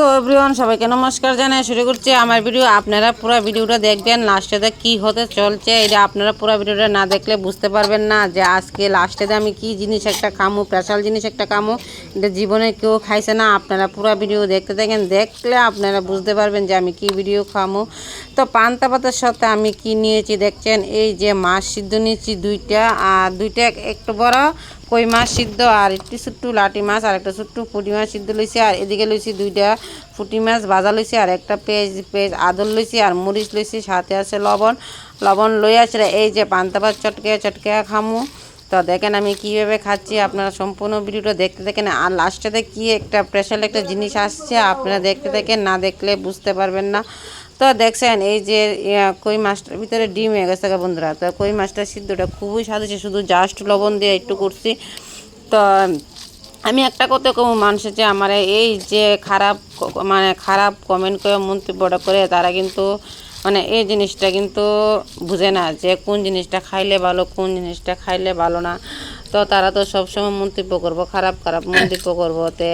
তো এভরিওয়ান সবাইকে নমস্কার জানাই, শুরু করছি আমার ভিডিও আপনারা পুরো ভিডিওটা দেখবেন লাস্টেতে কি হতে চলছে এটা আপনারা পুরো ভিডিওটা না দেখলে বুঝতে পারবেন না যে আজকে লাস্টেতে আমি কি জিনিস একটা খামু স্পেশাল জিনিস একটা খামু, এটা জীবনে কেউ খাইছে না। আপনারা পুরো ভিডিও দেখতে থাকেন, দেখলে আপনারা বুঝতে পারবেন যে আমি কি ভিডিও খামু। তো পান্তা পাতার সাথে আমি কি নিয়েছি, দেখছেন, এই যে মাছ সিদ্ধ নিয়েছি দুইটা, আর দুইটা একটু বড় কই মাছ সিদ্ধ, আর একটু ছোট্ট লাটি মাছ, আর একটা ছোট্ট পুঁটি মাছ সিদ্ধ লইছি, আর এদিকে লইছি দুইটা পুঁটি মাছ ভাজা লইছি, আর একটা পেঁয়াজ পেঁয়াজ আদর লইছি, আর মরিচ লইছি, সাথে আছে লবণ। লবণ লই আছে এই যে পান্তা ভাত চটকে চটকে খামু। তো দেখেন আমি কীভাবে খাচ্ছি, আপনারা সম্পূর্ণ ভিডিওটা দেখতে দেখেন, আর লাস্টেতে কি একটা স্পেশাল একটা জিনিস আসছে, আপনারা দেখতে দেখেন, না দেখলে বুঝতে পারবেন না। তো দেখছেন, এই যে কই মাছটার ভিতরে ডিম হয়ে গেছে বন্ধুরা। তো কই মাছটা সিদ্ধটা খুবই স্বাদ শুধু জাস্ট লবণ দিয়ে একটু করছি। তো, আমি একটা কথা কম, মানুষের যে আমার এই যে খারাপ মানে খারাপ কমেন্ট করে, মন্তব্যটা করে, তারা কিন্তু মানে এই জিনিসটা কিন্তু বুঝে না যে কোন জিনিসটা খাইলে ভালো, কোন জিনিসটা খাইলে ভালো না। তো তারা তো সবসময় মন্তব্য করব, খারাপ খারাপ মন্তব্য করব। তে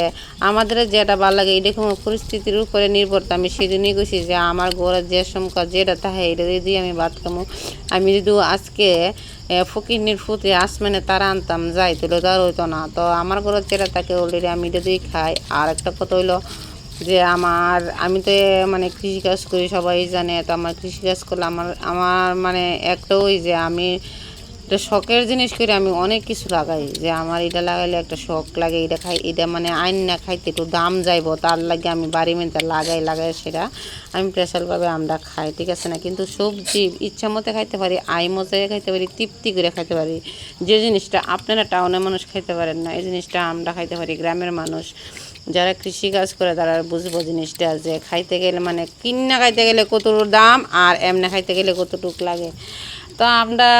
আমাদের যেটা ভালো লাগে এটা কোনো পরিস্থিতির উপরে নির্ভর। আমি সেদিনই গেছি যে, আমার ঘরে যে সংখ্যা যেটা থাকে এটা দিয়ে আমি বাদ খামো, আমি যদি আজকে ফকিরনির ফুতে আসমানে তারা আনতাম, যাই, তাহলে তো আর হইতো না। তো আমার ঘরে যেটা থাকে অলরেডি আমি এটা দিয়ে খাই। আর একটা কথা হইল যে, আমার, আমি তো মানে কৃষিকাজ করি, সবাই জানে। তো আমার কৃষিকাজ করলে আমার আমার মানে একটা ওই যে, আমি এটা শখের জিনিস করে আমি অনেক কিছু লাগাই, যে আমার এটা লাগাইলে একটা শখ লাগে, এটা খাই, এটা মানে আইন না খাইতে একটু দাম যাইব, তার লাগে আমি বাড়ি মেনতে লাগাই লাগাই সেটা আমি স্পেশালভাবে আমরা খাই, ঠিক আছে না? কিন্তু সবজি ইচ্ছা মতো খাইতে পারি, আই মজায় খাইতে পারি, তৃপ্তি করে খাইতে পারি। যে জিনিসটা আপনারা টাউনের মানুষ খাইতে পারেন না, এই জিনিসটা আমরা খাইতে পারি, গ্রামের মানুষ। যারা কৃষি কাজ করে তারা বুঝব জিনিসটা, যে খাইতে গেলে মানে কিন্না খাইতে গেলে কতটুকু দাম আর এমনি খাইতে গেলে কতটুক লাগে। তো আমরা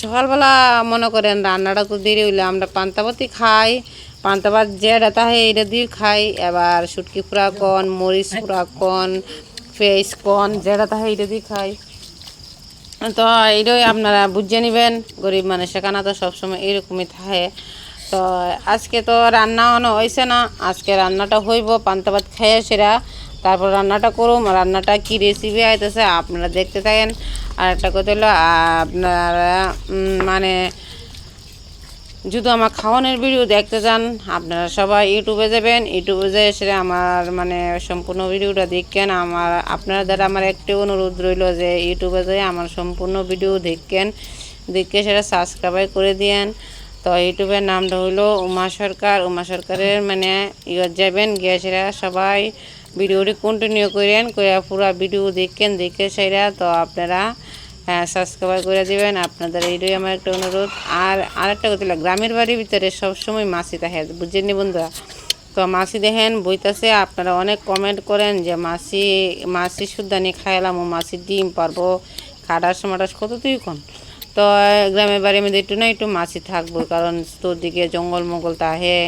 সকালবেলা মনে করেন রান্নাটা তো দেরি হইলে, আমরা পান্তাপাতি খাই পান্তাভাত যেটা তাহে এটা দিয়ে খাই। এবার শুটকি পুরা কন, মরিচ পুরা কন, পেঁয়াজ কন যেটা তাহে এটা দিয়ে খাই। তো এইটাই আপনারা বুঝে নেবেন, গরিব মানুষের কানা তো সবসময় এরকমই থাকে। তো আজকে তো রান্না অনো হয়েছে না, আজকে রান্নাটা হইব, পান্তা ভাত খেয়ে সেরা। তারপর রান্নাটা করুম, রান্নাটা কি রেসিপি আইতেছে আপনারা দেখতে থাকেন। আর একটা কথা হলো আপনারা মানে যদি আমার খাওয়ানোর ভিডিও দেখতে চান, আপনারা সবাই ইউটিউবে যাবেন। ইউটিউবে যেয়ে সেটা আমার মানে সম্পূর্ণ ভিডিওটা দেখেন। আমার, আপনারা দ্বারা আমার একটি অনুরোধ রইল যে ইউটিউবে যেয়ে আমার সম্পূর্ণ ভিডিও দেখেন। দেখে সেটা সাবস্ক্রাইব করে দিয়েন। তো ইউটিউবের নামটা হইল উমা সরকার। উমা সরকারের মানে ইয়ে যাবেন, গিয়ে সেটা সবাই ভিডিওটি কন্টিনিউ করেন করে পুরো ভিডিও দেখেন, দেখে সেটা, তো আপনারা সাবস্ক্রাইব করে দিবেন। আপনাদের এইটাই আমার একটা অনুরোধ। আর আরেকটা কথা গ্রামের বাড়ির ভিতরে সবসময় মাছি থাকে বুঝছেন বন্ধুরা? তো মাসি দেখেন, বইতাছে, আপনারা অনেক কমেন্ট করেন যে মাসি মাছি সুদ্দানি খাইলাম, ও মাসির ডিম পারব খাটাস মাটাস কত তুই কোন? তো গ্রামের বাড়ির মধ্যে একটু না একটু মাছি থাকব, কারণ তোর দিকে জঙ্গল মঙ্গল তাহে,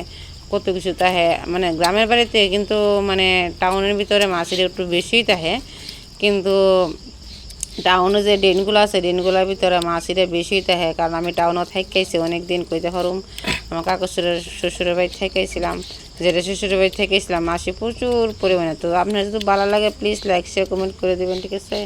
কত কিছু তাহে। মানে গ্রামের বাড়িতে কিন্তু মানে টাউনের ভিতরে মাছির একটু বেশিই তাহে। কিন্তু টাউনে যে ড্রেনগুলো আছে ড্রেনগুলোর ভিতরে মাসিরে বেশি থাকে কারণ আমি টাউনে থাকাইছি অনেক দিন কইতে পারুম। আমার কাকুশ্বরের শ্বশুরের বাড়ি থাকাইছিলাম যেটা শ্বশুরের বাড়ি থেকেছিলাম মাসি প্রচুর পরিমাণে। তো আপনার যদি ভালো লাগে প্লিজ লাইক শেয়ার কমেন্ট করে দেবেন, ঠিক আছে?